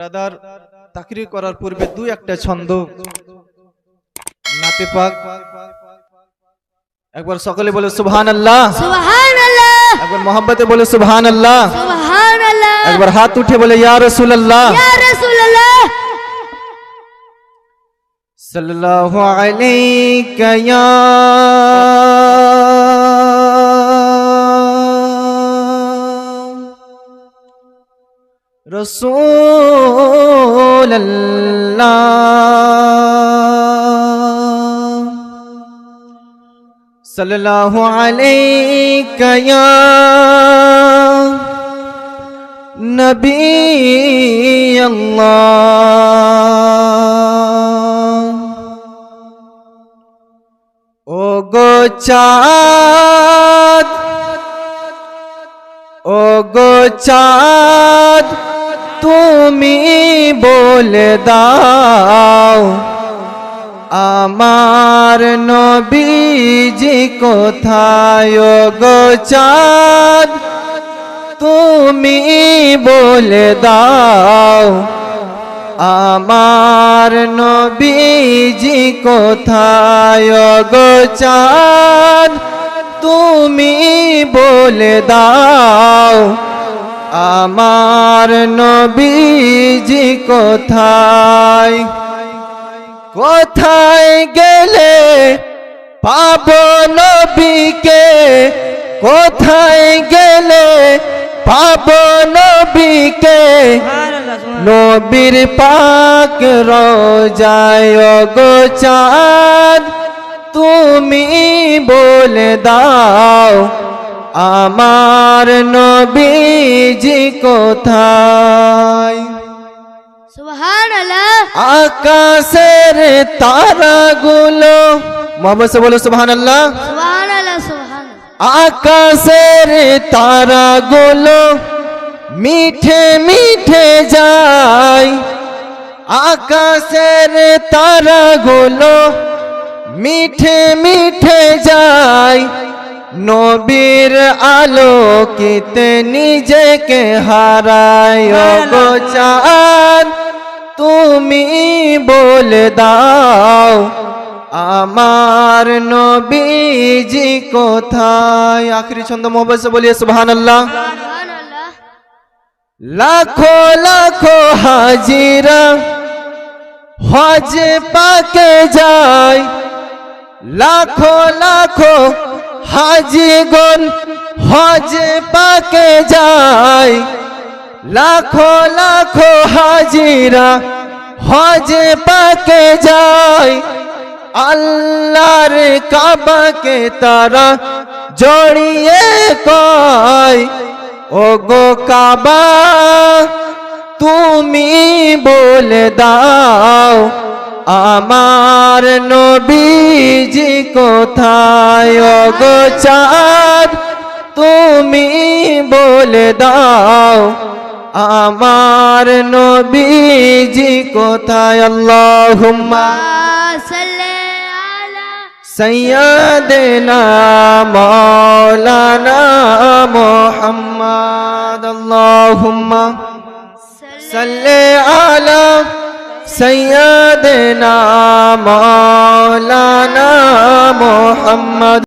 দাদার তাকরি করার পূর্বে দুই একটা ছন্দ। নাতে পাক একবার সকলে বলে সুবহান আল্লাহ সুবহান আল্লাহ একবার মোহাম্মতে বলে সুবহান আল্লাহ সুবহান আল্লাহ একবার হাত উঠে বলে ইয়া রাসূলুল্লাহ। ইয়া রাসূলুল্লাহ। সাল্লাল্লাহু আলাইকা ইয়া রাসূলুল্লাহ সাল্লাল্লাহু আলাইকা নবী আল্লাহ। ও গো চাঁদ ও গো বলে দাও, আমার নবীজি কোথায় গো চাঁদ? তুমি বলে দাও, আমার নবীজি কোথায় গো চাঁদ? তুমি বলে দাও আমার নবীজি কোথায়? কোথায় গেলে পাব নবীকে? কোথায় গেলে পাব নবীকে? নবীর পাক রোজায় গো চাঁদ, তুমি বলে দাও আমার নবীজি কোথায়? আকাশের তারাগুলো। মোহাম্মদ সে বলো সুবহান আল্লাহ আকাশের তারাগুলো মিঠে মিঠে যায়। আকাশের তারা তারাগুলো মিঠে মিঠে যায়। নবীর আলোকিতে নিজেকে হারায়। গো চাঁদ তুমি বলে দাও আমার নবীজি কোথায়? আখরি ছন্দ সে বলিয়ে সুবহানাল্লাহ। সুবহান আল্লাহ লাখো লাখো হাজিরা হজ পাকে যায়। লাখো লাখো হাজিগণ হজ পাকে যায়। লাখো লাখো হাজিরা হজ পাকে যায়। আল্লাহর কাবাকে তারা জড়িয়ে কয় ও গো কাবা, তুমি বলে দাও আমার নবীজি কোথায়? অগচার তুমি বলে দাও আমার নবীজি কোথায়? আল্লাহুম্মা সৈয়দেনা মৌলানা মোহাম্মদ আল্লাহুম্মা সাল্লি আলা سيدنا مولانا محمد